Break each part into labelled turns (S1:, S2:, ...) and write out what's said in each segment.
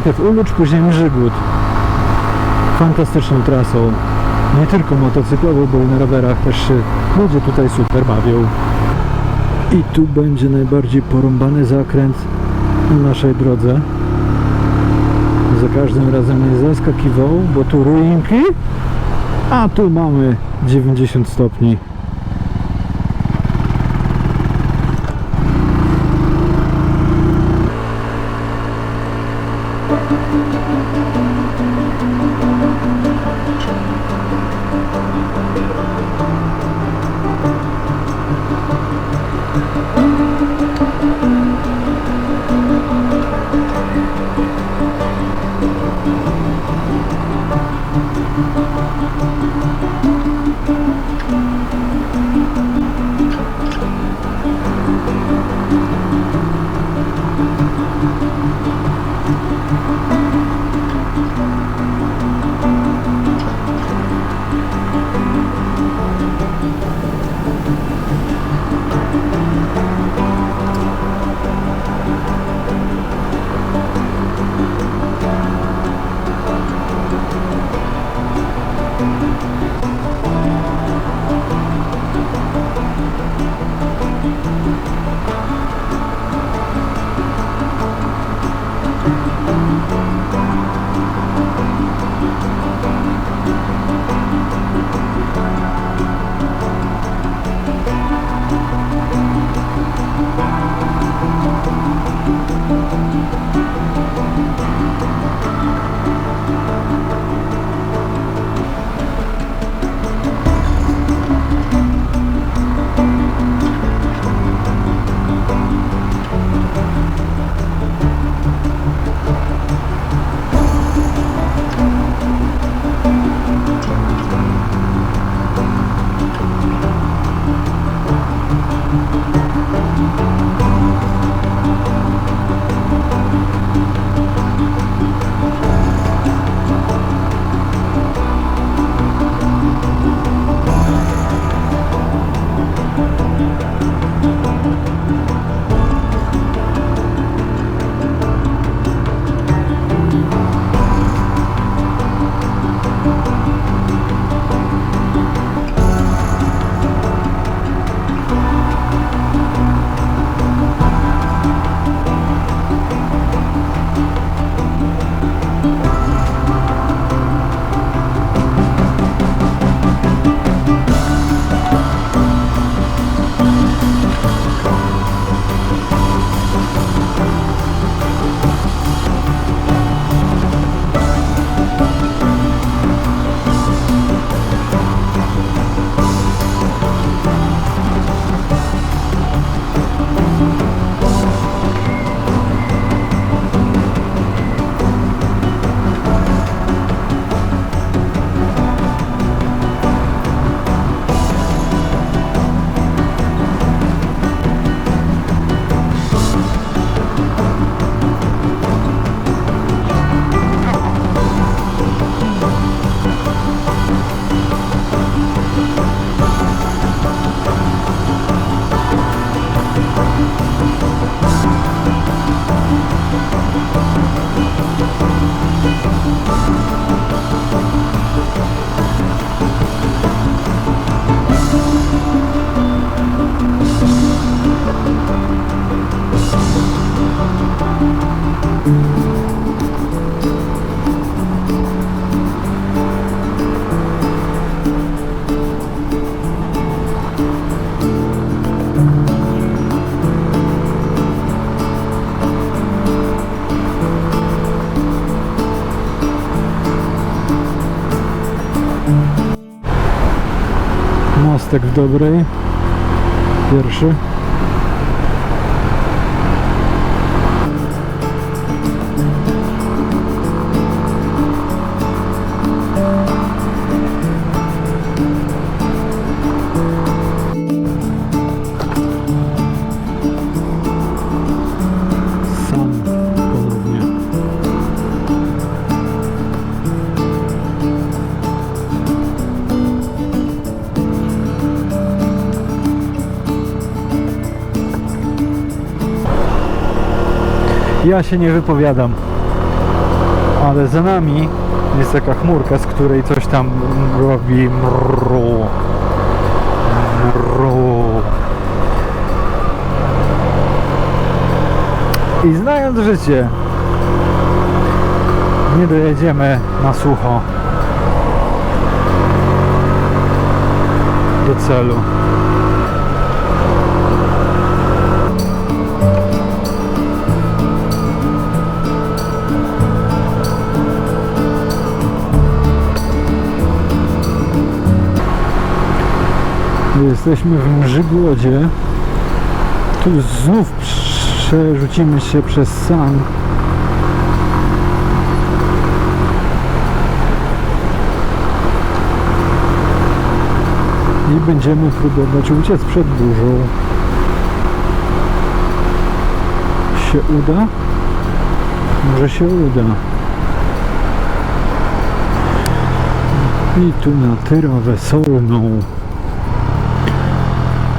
S1: Najpierw Ulucz, później Mrzygłód. Fantastyczną trasą. Nie tylko motocyklową, bo i na rowerach też się ludzie tutaj super bawią. I tu będzie najbardziej porąbany zakręt na naszej drodze. Za każdym razem mnie zaskakiwał, bo tu ruinki, a tu mamy 90 stopni. Mostek w dobrej. Pierwszy. Ja się nie wypowiadam. ale za nami jest taka chmurka, z której coś tam robi mru. Mru. I znając życie, nie dojedziemy na sucho do celu. Jesteśmy w Mrzygłodzie. Tu znów przerzucimy się przez San. I będziemy próbować uciec przed burzą. Się uda? Może się uda. I tu na tyrę wesolną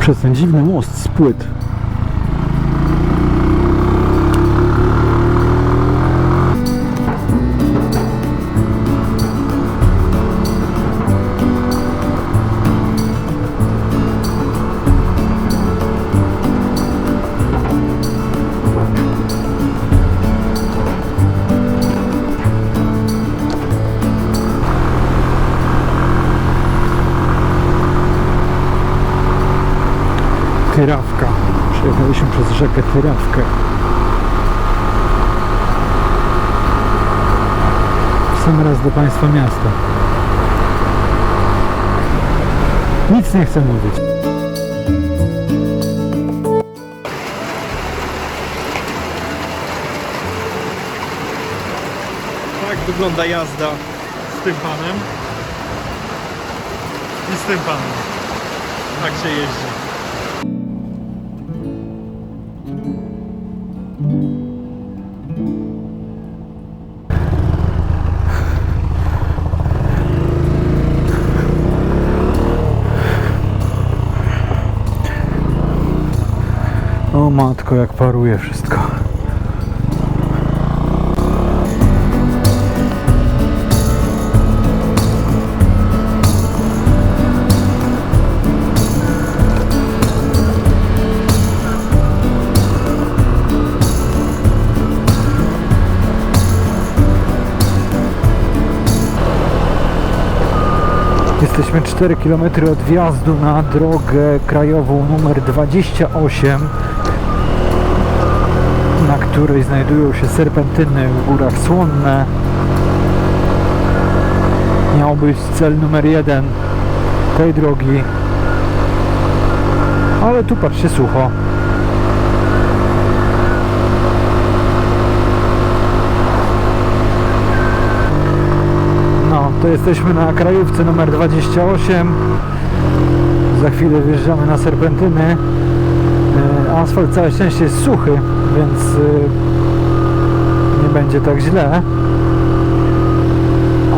S1: przez ten dziwny most z płyt. Tyrawka. Przejechaliśmy przez rzekę Tyrawkę. W sam raz do Państwa miasta. Nic nie chcę mówić.
S2: Tak wygląda jazda z tym panem i z tym panem. Tak się jeździ.
S1: Matko, jak paruje wszystko. Jesteśmy 4 km od wjazdu na drogę krajową numer 28, na której znajdują się serpentyny w górach Słonne. Miał być cel numer jeden tej drogi, ale tu patrzcie sucho. No, to jesteśmy na krajówce numer 28. Za chwilę wjeżdżamy na serpentyny. E, Asfalt całe szczęście jest suchy, więc e, nie będzie tak źle.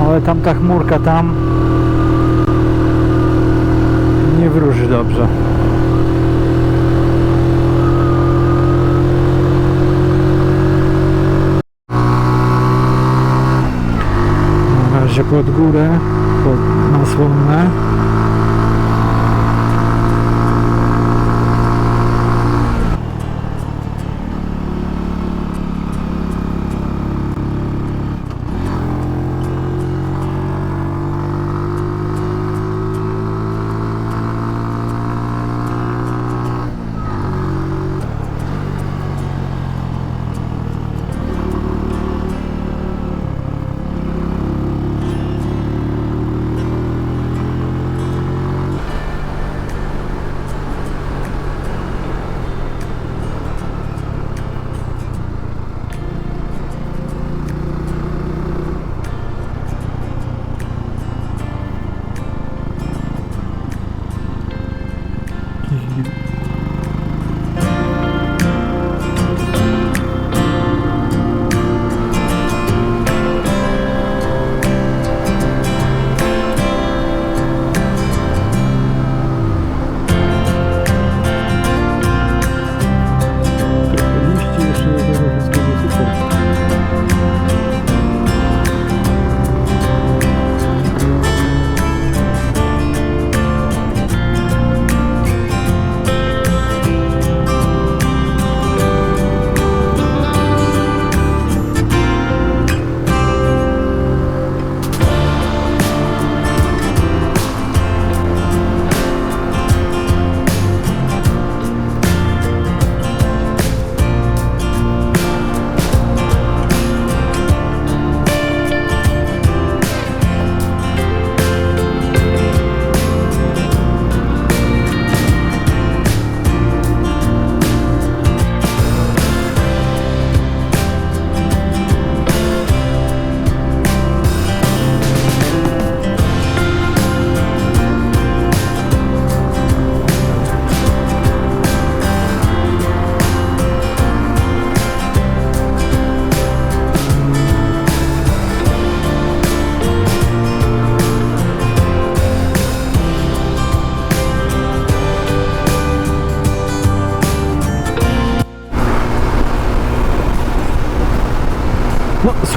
S1: Ale tam ta chmurka tam nie wróży dobrze. Na razie pod górę,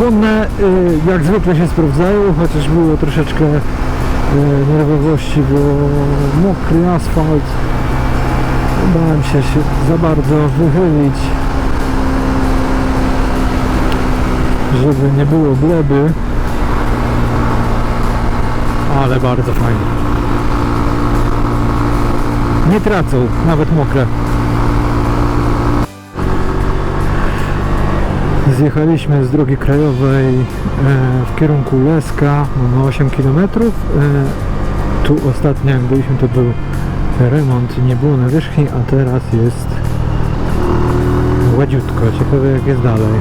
S1: y, jak zwykle się sprawdzają, chociaż było troszeczkę y, nerwowości, bo mokry asfalt. Bałem się, się za bardzo wychylić, żeby nie było gleby. Ale bardzo fajnie. Nie tracą, nawet mokre. Zjechaliśmy z drogi krajowej e, w kierunku Leska, mamy 8 km. E, tu ostatnio jak byliśmy to był remont nie było nawierzchni, a teraz jest gładziutko. Ciekawe jak jest dalej.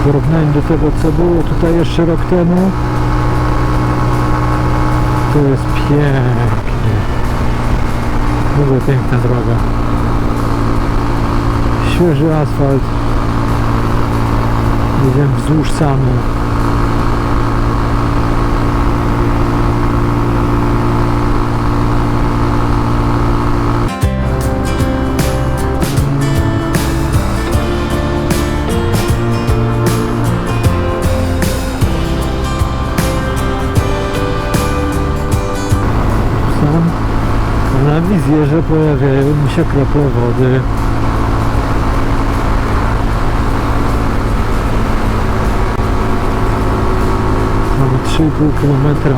S1: W porównaniu do tego co było tutaj jeszcze rok temu to jest pięknie. W ogóle piękna droga. Świeży asfalt. Jedziemy wzdłuż samu. Na wizjerze pojawiają mi się krople wody. Mamy 3,5 km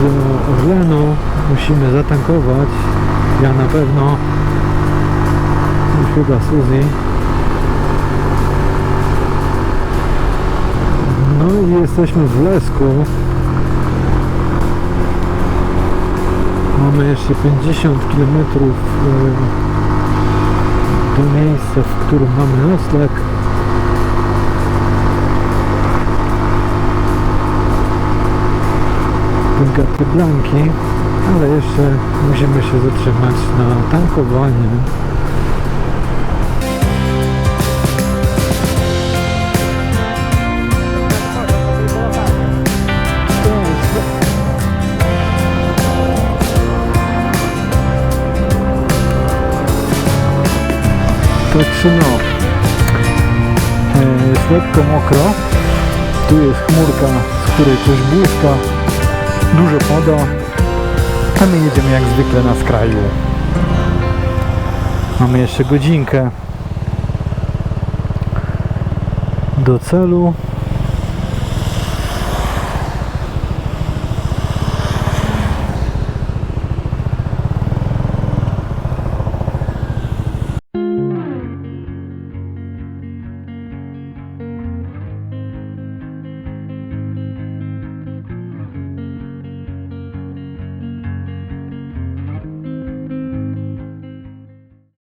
S1: do Orlenu. Musimy zatankować. Ja na pewno. I chyba Suzy. No i jesteśmy w Lesku. Mamy jeszcze 50 km do miejsca, w którym mamy nocleg. Gaty Blanki, ale jeszcze musimy się zatrzymać na tankowanie. Także no, e, jest lekko mokro. Tu jest chmurka, z której coś błyska. Dużo pada. A my jedziemy jak zwykle na skraju. Mamy jeszcze godzinkę do celu.